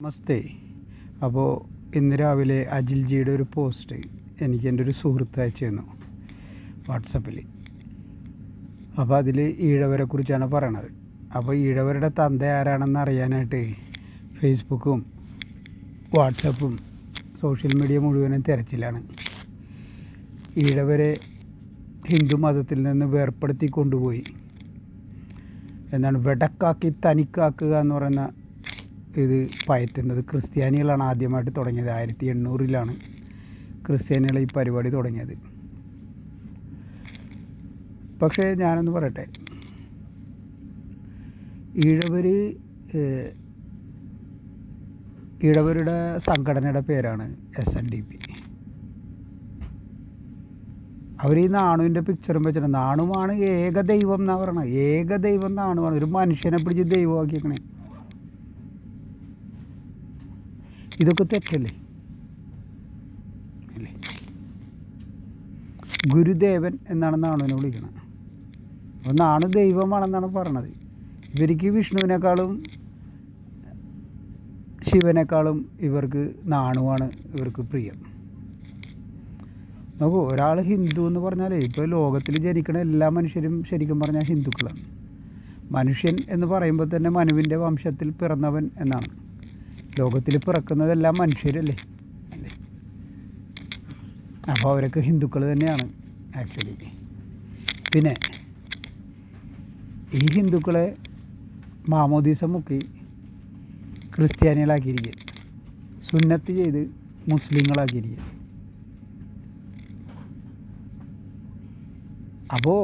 നമസ്തേ. അപ്പോൾ ഇന്ന് രാവിലെ അജിൽജിയുടെ ഒരു പോസ്റ്റ് എനിക്ക് എന്റെ ഒരു സുഹൃത്ത് അയച്ചു തന്നു വാട്സപ്പിൽ അപ്പോൾ അതിൽ ഈഴവരെ കുറിച്ചാണ് പറയണത്. അപ്പോൾ ഈഴവരുടെ തന്ത ആരാണെന്ന് അറിയാനായിട്ട് ഫേസ്ബുക്കും വാട്സപ്പും സോഷ്യൽ മീഡിയ മുഴുവനും തിരച്ചിലാണ്. ഈഴവരെ ഹിന്ദു മതത്തിൽ നിന്ന് വേർപ്പെടുത്തി കൊണ്ടുപോയി. എന്താണ് വെടക്കാക്കി തനിക്കാക്കുക എന്ന് പറയുന്ന ഇത് പയറ്റുന്നത് ക്രിസ്ത്യാനികളാണ് ആദ്യമായിട്ട് തുടങ്ങിയത്. ആയിരത്തി എണ്ണൂറിലാണ് ക്രിസ്ത്യാനികൾ ഈ പരിപാടി തുടങ്ങിയത്. പക്ഷേ ഞാനൊന്ന് പറയട്ടെ. ഈഴവർ ഈഴവരുടെ സംഘടനയുടെ പേരാണ് എസ് എൻ ഡി പി അവർ ഈ നാണുവിന്റെ പിക്ചറും വെച്ചിട്ടുണ്ട്. നാണുമാണ് ഏകദൈവം എന്നാണ് പറയണത് ഏകദൈവം നാണുവാണ്. ഒരു മനുഷ്യനെ പിടിച്ച് ദൈവമാക്കിയേക്കണേ. ഇതൊക്കെ തെറ്റല്ലേ? അല്ലേ ഗുരുദേവൻ എന്നാണ് നാണുവിനെ വിളിക്കുന്നത് അപ്പോൾ നാണു ദൈവമാണെന്നാണ് പറഞ്ഞത്. ഇവർക്ക് വിഷ്ണുവിനേക്കാളും ശിവനേക്കാളും ഇവർക്ക് നാണുവാണ് ഇവർക്ക് പ്രിയം. നോക്കൂ ഒരാൾ ഹിന്ദു എന്ന് പറഞ്ഞാൽ ഇപ്പോൾ ലോകത്തിൽ ജനിക്കുന്ന എല്ലാ മനുഷ്യരും ശരിക്കും പറഞ്ഞാൽ ഹിന്ദുക്കളാണ്. മനുഷ്യൻ എന്ന് പറയുമ്പോൾ തന്നെ മനുവിന്റെ വംശത്തിൽ പിറന്നവൻ എന്നാണ്. ലോകത്തിൽ പിറക്കുന്നതെല്ലാം മനുഷ്യരല്ലേ? അല്ലേ? അപ്പോൾ അവരൊക്കെ ഹിന്ദുക്കൾ തന്നെയാണ് ആക്ച്വലി പിന്നെ ഈ ഹിന്ദുക്കളെ മാമോദീസ മുക്കി ക്രിസ്ത്യാനികളാക്കിയിരിക്കുക. സുന്നത്ത് ചെയ്ത് മുസ്ലിങ്ങളാക്കിയിരിക്കുക. അപ്പോൾ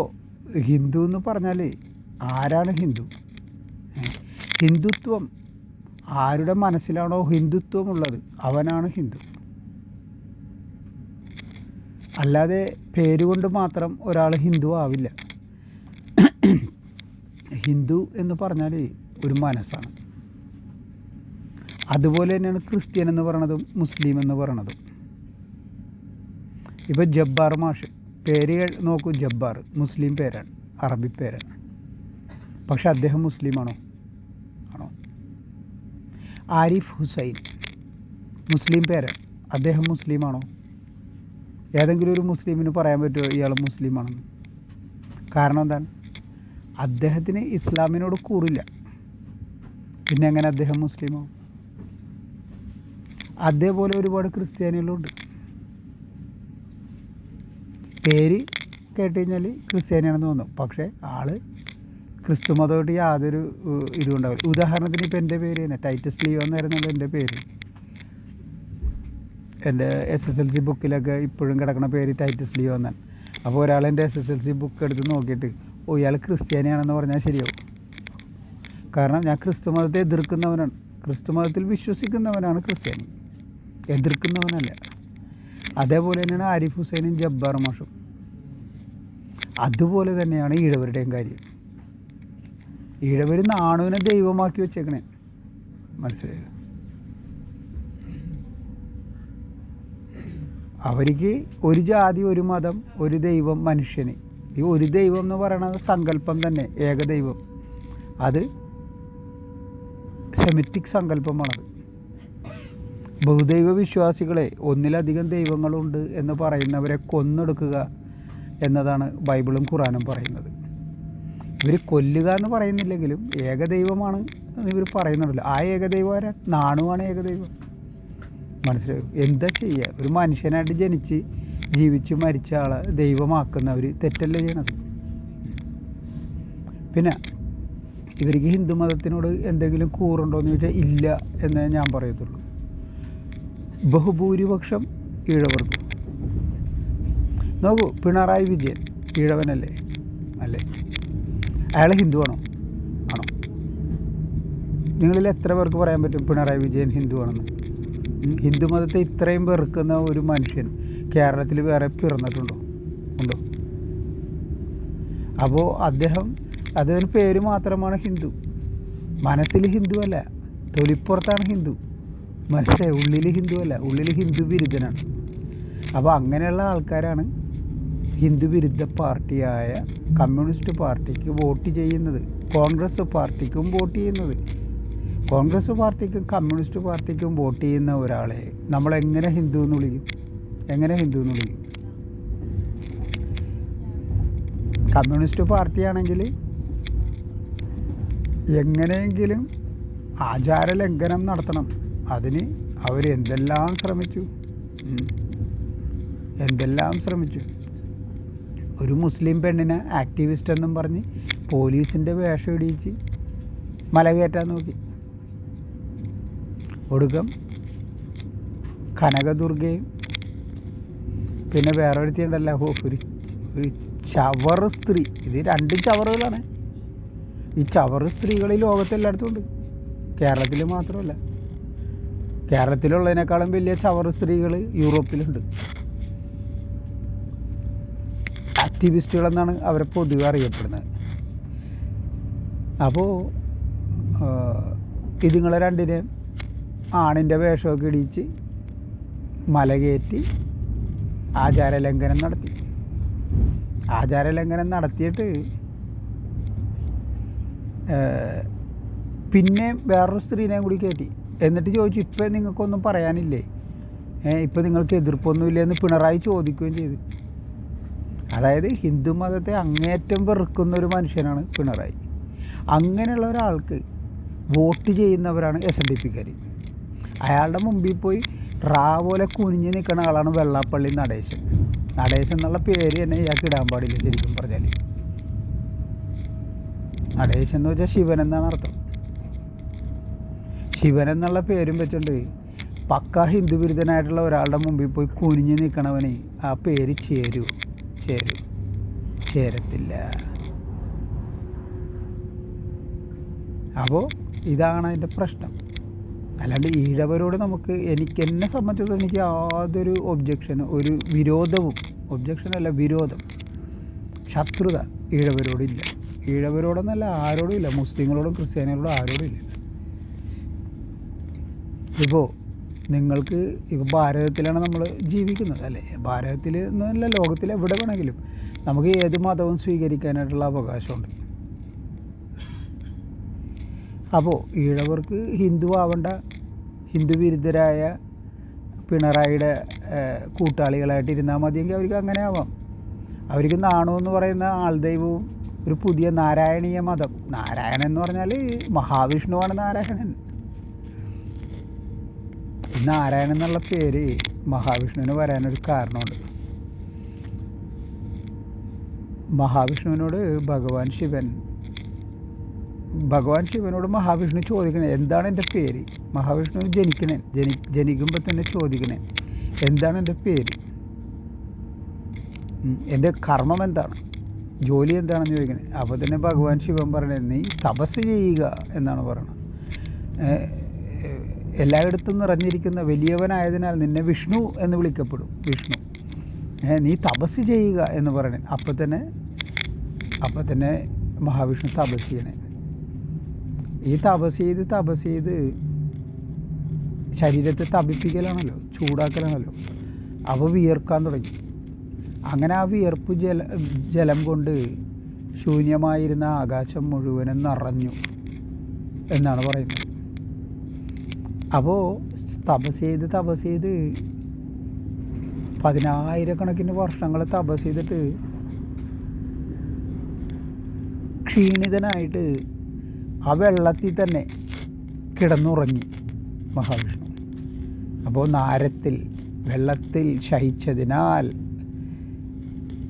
ഹിന്ദു എന്ന് പറഞ്ഞാൽ ആരാണ് ഹിന്ദു? ഹിന്ദുത്വം ആരുടെ മനസ്സിലാണോ ഹിന്ദുത്വം ഉള്ളത് അവനാണ് ഹിന്ദു. അല്ലാതെ പേരുകൊണ്ട് മാത്രം ഒരാൾ ഹിന്ദു ആവില്ല. ഹിന്ദു എന്ന് പറഞ്ഞാൽ ഒരു മനസ്സാണ്. അതുപോലെ തന്നെയാണ് ക്രിസ്ത്യൻ എന്ന് പറയണതും മുസ്ലിം എന്ന് പറയണതും. ഇപ്പോൾ ജബ്ബാർ മാഷ്. പേര് നോക്കൂ ജബ്ബാർ. മുസ്ലിം പേരാണ്. അറബി പേരാണ്. പക്ഷെ അദ്ദേഹം മുസ്ലിമാണോ? ആരിഫ് ഹുസൈൻ. മുസ്ലിം പേര്. അദ്ദേഹം മുസ്ലിമാണോ? ഏതെങ്കിലും ഒരു മുസ്ലിമിന് പറയാൻ പറ്റുമോ ഇയാൾ മുസ്ലിമാണെന്ന്? കാരണം എന്താണ്? അദ്ദേഹത്തിന് ഇസ്ലാമിനോട് കൂറില്ല. പിന്നെ എങ്ങനെ അദ്ദേഹം മുസ്ലിമാവും? അതേപോലെ ഒരുപാട് ക്രിസ്ത്യാനികളുണ്ട്. പേര് കേട്ട് കഴിഞ്ഞാൽ ക്രിസ്ത്യാനിയാണെന്ന് തോന്നും. പക്ഷേ ആൾ ക്രിസ്തു മതമായിട്ട് യാതൊരു ഇതും ഉണ്ടാവില്ല. ഉദാഹരണത്തിന് ഇപ്പം എന്റെ പേര് തന്നെ ടൈറ്റസ് ലീവ് എന്നായിരുന്നല്ലോ എന്റെ പേര്. എന്റെ എസ് എസ് എൽ സി ബുക്കിലൊക്കെ ഇപ്പോഴും കിടക്കുന്ന പേര് ടൈറ്റസ് ലീവ് എന്നാണ്. അപ്പോൾ ഒരാൾ എന്റെ S S L C book എടുത്ത് നോക്കിയിട്ട് ഓ ഇയാൾ ക്രിസ്ത്യാനിയാണെന്ന് പറഞ്ഞാൽ ശരിയാവും. കാരണം ഞാൻ ക്രിസ്തു മതത്തെ എതിർക്കുന്നവനാണ്. ക്രിസ്തു മതത്തിൽ വിശ്വസിക്കുന്നവനാണ് ക്രിസ്ത്യാനി. എതിർക്കുന്നവനല്ല. അതേപോലെ തന്നെയാണ് ആരിഫ് ഹുസൈനും ജബ്ബാർ മാഷും. അതുപോലെ തന്നെയാണ് ഈഴവരുടെയും കാര്യം. ഈഴവർ ആണുവിനെ ദൈവമാക്കി വെച്ചേക്കണേ. മനസ്സിലായോ? അവർക്ക് ഒരു ജാതി ഒരു മതം ഒരു ദൈവം മനുഷ്യന്. ഈ ഒരു ദൈവം എന്ന് പറയുന്നത് സങ്കല്പം തന്നെ ഏകദൈവം അത് സെമിറ്റിക് സങ്കല്പമാണത്. ബഹുദൈവ വിശ്വാസികളെ ഒന്നിലധികം ദൈവങ്ങളുണ്ട് എന്ന് പറയുന്നവരെ കൊന്നെടുക്കുക എന്നതാണ് ബൈബിളും ഖുറാനും പറയുന്നത്. ഇവർ കൊല്ലുക എന്ന് പറയുന്നില്ലെങ്കിലും ഏകദൈവമാണ് ഇവർ പറയുന്നുണ്ടല്ലോ. ആ ഏകദൈവം ആരാ? നാണുവാണ് ഏകദൈവം. മനസ്സിലായോ? എന്താ ചെയ്യുക ഒരു മനുഷ്യനായിട്ട് ജനിച്ച് ജീവിച്ച് മരിച്ച ആളെ ദൈവമാക്കുന്നവർ തെറ്റല്ലേ ചെയ്യണത്? പിന്നെ ഇവർക്ക് ഹിന്ദു മതത്തിനോട് എന്തെങ്കിലും കൂറുണ്ടോ എന്ന് ചോദിച്ചാൽ ഇല്ല എന്നേ ഞാൻ പറയത്തുള്ളൂ. ബഹുഭൂരിപക്ഷം ഈഴവർക്കും. നോക്കൂ പിണറായി വിജയൻ ഈഴവനല്ലേ? അല്ലേ? അയാൾ ഹിന്ദുവാണോ ആണോ? നിങ്ങളിൽ എത്ര പേർക്ക് പറയാൻ പറ്റും പിണറായി വിജയൻ ഹിന്ദുവാണെന്ന് ഹിന്ദു മതത്തെ ഇത്രയും വെറുക്കുന്ന ഒരു മനുഷ്യൻ കേരളത്തിൽ വേറെ പിറന്നിട്ടുണ്ടോ? ഉണ്ടോ? അപ്പോൾ അദ്ദേഹം അദ്ദേഹത്തിന് പേര് മാത്രമാണ് ഹിന്ദു. മനസ്സിൽ ഹിന്ദു അല്ല തൊലിപ്പുറത്താണ് ഹിന്ദു. മനസ്സിലായി ഉള്ളിൽ ഹിന്ദു അല്ല ഉള്ളിൽ ഹിന്ദു വിരുദ്ധനാണ് അപ്പോൾ അങ്ങനെയുള്ള ആൾക്കാരാണ് ഹിന്ദു വിരുദ്ധ പാർട്ടിയായ കമ്മ്യൂണിസ്റ്റ് പാർട്ടിക്ക് വോട്ട് ചെയ്യുന്നത് കോൺഗ്രസ് പാർട്ടിക്കും വോട്ട് ചെയ്യുന്നത്. കോൺഗ്രസ് പാർട്ടിക്കും കമ്മ്യൂണിസ്റ്റ് പാർട്ടിക്കും വോട്ട് ചെയ്യുന്ന ഒരാളെ നമ്മൾ എങ്ങനെ ഹിന്ദു എന്ന് വിളിക്കും? എങ്ങനെ ഹിന്ദു എന്ന് വിളിക്കും? കമ്മ്യൂണിസ്റ്റ് പാർട്ടിയാണെങ്കിൽ എങ്ങനെയെങ്കിലും ആചാരലംഘനം നടത്തണം. അതിന് അവരെന്തെല്ലാം ശ്രമിച്ചു? എന്തെല്ലാം ശ്രമിച്ചു? ഒരു മുസ്ലിം പെണ്ണിനെ ആക്ടിവിസ്റ്റ് എന്നും പറഞ്ഞ് പോലീസിന്റെ വേഷം ഇടിയിച്ച് മല കയറ്റാൻ നോക്കി. ഒടുക്കം കനകദുർഗയും പിന്നെ വേറെ ഒരുത്തിയുണ്ടല്ലോ ഒരു ഒരു ചവർ സ്ത്രീ. ഇത് രണ്ട് ചവറുകളാണ്. ഈ ചവർ സ്ത്രീകൾ ഈ ലോകത്തെല്ലായിടത്തും ഉണ്ട്. കേരളത്തിൽ മാത്രമല്ല. കേരളത്തിലുള്ളതിനേക്കാളും വലിയ ചവർ സ്ത്രീകൾ യൂറോപ്പിലുണ്ട്. ആക്ടിവിസ്റ്റുകളെന്നാണ് അവരെ പൊതുവെ അറിയപ്പെടുന്നത്. അപ്പോൾ ഇതുങ്ങളെ രണ്ടിനെയും ആണിന്റെ വേഷമൊക്കെ ഇടിച്ച് മല കയറ്റി ആചാരലംഘനം നടത്തി. ആചാരലംഘനം നടത്തിയിട്ട് പിന്നെ വേറൊരു സ്ത്രീനെയും കൂടി കയറ്റി. എന്നിട്ട് ചോദിച്ചു ഇപ്പം നിങ്ങൾക്കൊന്നും പറയാനില്ലേ? ഇപ്പം നിങ്ങൾക്ക് എതിർപ്പൊന്നുമില്ലേ? എന്ന് പിണറായി ചോദിക്കുകയും ചെയ്തു. അതായത് ഹിന്ദു മതത്തെ അങ്ങേറ്റം വെറുക്കുന്ന ഒരു മനുഷ്യനാണ് പിണറായി. അങ്ങനെയുള്ള ഒരാൾക്ക് വോട്ട് ചെയ്യുന്നവരാണ് എസ് എൻ ഡി പിക്കാർ അയാളുടെ മുമ്പിൽ പോയി റാ പോലെ കുനിഞ്ഞ് നിൽക്കുന്ന ആളാണ് വെള്ളാപ്പള്ളി നടേശൻ. നടേശൻ എന്നുള്ള പേര് തന്നെ ഇയാൾക്ക് ഇടാൻ പാടില്ല ശരിക്കും പറഞ്ഞാൽ നടേശൻ എന്ന് വെച്ചാൽ ശിവൻ എന്നാണ് അർത്ഥം. ശിവൻ എന്നുള്ള പേരും വെച്ചുകൊണ്ട് പക്ക ഹിന്ദു ബിരുദനായിട്ടുള്ള ഒരാളുടെ മുമ്പിൽ പോയി കുനിഞ്ഞ് നിൽക്കണവന് ആ പേര് ചേരൂ. ചേരൂ. ചേരത്തില്ല. അപ്പോൾ ഇതാണ് അതിന്റെ പ്രശ്നം. അല്ലാണ്ട് ഈഴവരോട് നമുക്ക് എനിക്ക് എന്നെ സംബന്ധിച്ചിടത്തോളം എനിക്ക് യാതൊരു ഒബ്ജക്ഷനും ഒരു വിരോധവും ഒബ്ജക്ഷൻ അല്ല വിരോധം ശത്രുത ഈഴവരോടില്ല ഈഴവരോടൊന്നല്ല ആരോടും ഇല്ല. മുസ്ലിങ്ങളോടും ക്രിസ്ത്യാനികളോടും ആരോടും ഇല്ല. ഇപ്പോൾ നിങ്ങൾക്ക് ഇപ്പോൾ ഭാരതത്തിലാണ് നമ്മൾ ജീവിക്കുന്നത് അല്ലേ? ഭാരതത്തിൽ എന്നല്ല ലോകത്തിൽ എവിടെ വേണമെങ്കിലും നമുക്ക് ഏത് മതവും സ്വീകരിക്കാനായിട്ടുള്ള അവകാശമുണ്ട്. അപ്പോൾ ഈഴവർക്ക് ഹിന്ദു ആവേണ്ട ഹിന്ദു വിരുദ്ധരായ പിണറായിയുടെ കൂട്ടാളികളായിട്ടിരുന്നാൽ മതിയെങ്കിൽ അവർക്ക് അങ്ങനെ ആവാം. അവർക്ക് നാണു എന്ന് പറയുന്ന ആൾദൈവവും ഒരു പുതിയ നാരായണീയ മതം. നാരായണൻ എന്ന് പറഞ്ഞാൽ മഹാവിഷ്ണുവാണ് നാരായണൻ. നാരായണൻ എന്നുള്ള പേര് മഹാവിഷ്ണുവിന് വരാനൊരു കാരണമുണ്ട്. മഹാവിഷ്ണുവിനോട് ഭഗവാൻ ശിവൻ ഭഗവാൻ ശിവനോട് മഹാവിഷ്ണു ചോദിക്കണേ എന്താണ് എന്റെ പേര്? മഹാവിഷ്ണു ജനിക്കണേ ജനി ജനിക്കുമ്പോൾ തന്നെ ചോദിക്കണേ എന്താണ് എന്റെ പേര്? എന്റെ കർമ്മം എന്താണ്? ജോലി എന്താണെന്ന് ചോദിക്കണേ. അപ്പോൾ തന്നെ ഭഗവാൻ ശിവൻ പറയണേ നീ തപസ് ചെയ്യുക എന്നാണ് പറയണത് എല്ലായിടത്തും നിറഞ്ഞിരിക്കുന്ന വലിയവനായതിനാൽ നിന്നെ വിഷ്ണു എന്ന് വിളിക്കപ്പെടും. വിഷ്ണു. നീ തപസ് ചെയ്യുക എന്ന് പറയണേ. അപ്പം തന്നെ അപ്പം തന്നെ മഹാവിഷ്ണു തപസ് ചെയ്യണേ. ഈ തപസ് ചെയ്ത് തപസ് ചെയ്ത് ശരീരത്തെ തപിപ്പിക്കലാണല്ലോ ചൂടാക്കലാണല്ലോ. അവ വിയർക്കാൻ തുടങ്ങി. അങ്ങനെ ആ വിയർപ്പ് ജല ജലം കൊണ്ട് ശൂന്യമായിരുന്ന ആകാശം മുഴുവനും നിറഞ്ഞു എന്നാണ് പറയുന്നത്. അപ്പോൾ തപസ് ചെയ്ത് തപസ് ചെയ്ത് പതിനായിരക്കണക്കിന് വർഷങ്ങൾ തപസ് ചെയ്തിട്ട് ക്ഷീണിതനായിട്ട് ആ വെള്ളത്തിൽ തന്നെ കിടന്നുറങ്ങി മഹാവിഷ്ണു. അപ്പോൾ നാരത്തിൽ വെള്ളത്തിൽ ശയിച്ചതിനാൽ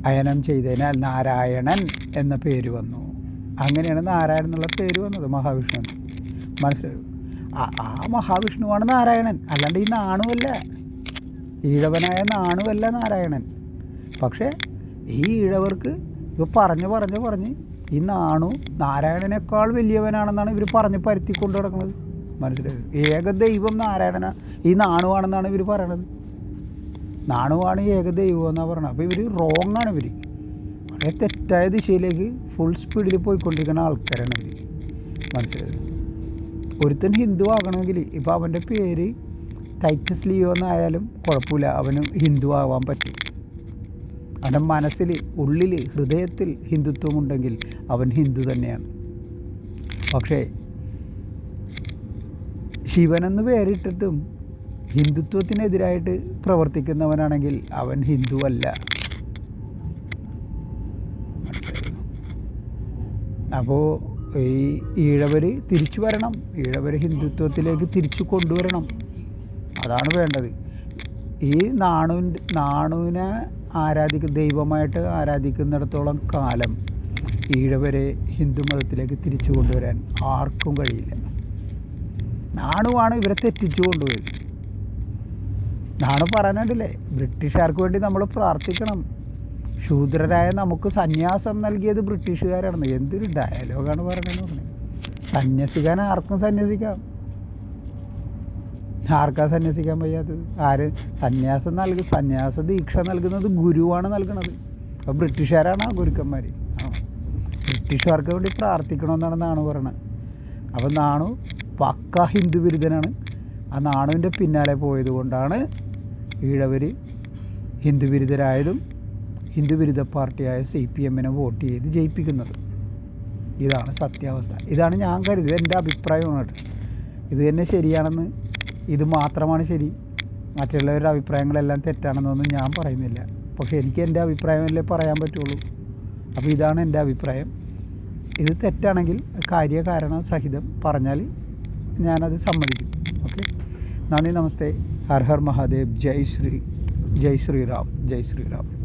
അയനം ചെയ്തതിനാൽ നാരായണൻ എന്ന പേര് വന്നു. അങ്ങനെയാണ് നാരായണൻ എന്നുള്ള പേര് വന്നത് മഹാവിഷ്ണു മനസ്സിലായോ? ആ മഹാവിഷ്ണുവാണ് നാരായണൻ. അല്ലാണ്ട് ഈ നാണുവല്ല. ഈഴവനായ നാണുവല്ല നാരായണൻ. പക്ഷേ ഈ ഈഴവർക്ക് ഇവ പറഞ്ഞ് പറഞ്ഞ് പറഞ്ഞ് ഈ നാണു നാരായണനേക്കാൾ വലിയവനാണെന്നാണ് ഇവർ പറഞ്ഞ് പരുത്തി കൊണ്ട് നടക്കുന്നത്. മനസ്സിലായത് ഏക ദൈവം നാരായണന ഈ നാണുവാണെന്നാണ് ഇവർ പറയണത്. നാണുവാണ് ഏക ദൈവം എന്നാണ് പറയുന്നത് അപ്പോൾ ഇവർ റോങ് ആണ് ഇവർ വളരെ തെറ്റായ ദിശയിലേക്ക് ഫുൾ സ്പീഡിൽ പോയിക്കൊണ്ടിരിക്കുന്ന ആൾക്കാരാണ് ഇവർ മനസ്സിലായത് ഒരുത്തൻ ഹിന്ദു ആകണമെങ്കിൽ ഇപ്പോൾ അവന്റെ പേര് ടൈറ്റസ് ലിയോ എന്നായാലും കുഴപ്പമില്ല. അവന് ഹിന്ദു ആവാൻ പറ്റും. അവന്റെ മനസ്സിൽ ഉള്ളിൽ ഹൃദയത്തിൽ ഹിന്ദുത്വം ഉണ്ടെങ്കിൽ അവൻ ഹിന്ദു തന്നെയാണ്. പക്ഷേ ശിവനെന്ന് പേരിട്ടിട്ടും ഹിന്ദുത്വത്തിനെതിരായിട്ട് പ്രവർത്തിക്കുന്നവനാണെങ്കിൽ അവൻ ഹിന്ദു അല്ല. അപ്പോൾ ഈ ഈഴവർ തിരിച്ചു വരണം. ഈഴവർ ഹിന്ദുത്വത്തിലേക്ക് തിരിച്ചു കൊണ്ടുവരണം. അതാണ് വേണ്ടത്. ഈ നാണു നാണുവിനെ ആരാധിക്കുന്ന ദൈവമായിട്ട് ആരാധിക്കുന്നിടത്തോളം കാലം ഈഴവരെ ഹിന്ദു മതത്തിലേക്ക് തിരിച്ചു കൊണ്ടുവരാൻ ആർക്കും കഴിയില്ല. നാണുവാണ് ഇവരെ തെറ്റിച്ചു കൊണ്ടുപോയത്. നാണു പറയാനുണ്ടല്ലേ? ബ്രിട്ടീഷുകാർക്ക് വേണ്ടി നമ്മൾ പ്രാർത്ഥിക്കണം. ശൂദ്രരായ നമുക്ക് സന്യാസം നൽകിയത് ബ്രിട്ടീഷുകാരാണ് എന്തൊരു ഡയലോഗാണ് പറയണമെന്ന് പറഞ്ഞത് സന്യസിക്കാൻ ആർക്കും സന്യസിക്കാം. ആർക്കാ സന്യസിക്കാൻ വയ്യാത്തത്? ആര്? സന്യാസം നൽകി സന്യാസ ദീക്ഷ നൽകുന്നത് ഗുരുവാണ് നൽകുന്നത് അപ്പോൾ ബ്രിട്ടീഷുകാരാണ് ആ ഗുരുക്കന്മാർ ബ്രിട്ടീഷുകാർക്ക് വേണ്ടി പ്രാർത്ഥിക്കണമെന്നാണ് നാണു പറയണത്. അപ്പം നാണു പക്ക ഹിന്ദു വിരുദ്ധനാണ്. ആ നാണുവിന്റെ പിന്നാലെ പോയത് കൊണ്ടാണ് ഈഴവർ ഹിന്ദു വിരുദ്ധരായതും ഹിന്ദു വിരുദ്ധ പാർട്ടിയായ സി പി എമ്മിനെ വോട്ട് ചെയ്ത് ജയിപ്പിക്കുന്നത്. ഇതാണ് സത്യാവസ്ഥ. ഇതാണ് ഞാൻ കരുതിയത്. എന്റെ അഭിപ്രായമാണ് കേട്ടോ. ഇത് തന്നെ ശരിയാണെന്ന്. ഇത് മാത്രമാണ് ശരി. മറ്റുള്ളവരുടെ അഭിപ്രായങ്ങളെല്ലാം തെറ്റാണെന്നൊന്നും ഞാൻ പറയുന്നില്ല. പക്ഷേ എനിക്ക് എന്റെ അഭിപ്രായമല്ലേ പറയാൻ പറ്റുള്ളൂ. അപ്പോൾ ഇതാണ് എന്റെ അഭിപ്രായം. ഇത് തെറ്റാണെങ്കിൽ കാര്യകാരണ സഹിതം പറഞ്ഞാൽ ഞാനത് സമ്മതിക്കും. ഓക്കെ? നന്ദി നമസ്തേ. ഹർ ഹർ മഹാദേവ്. ജയ് ശ്രീ ജയ് ശ്രീറാം. ജയ് ശ്രീറാം.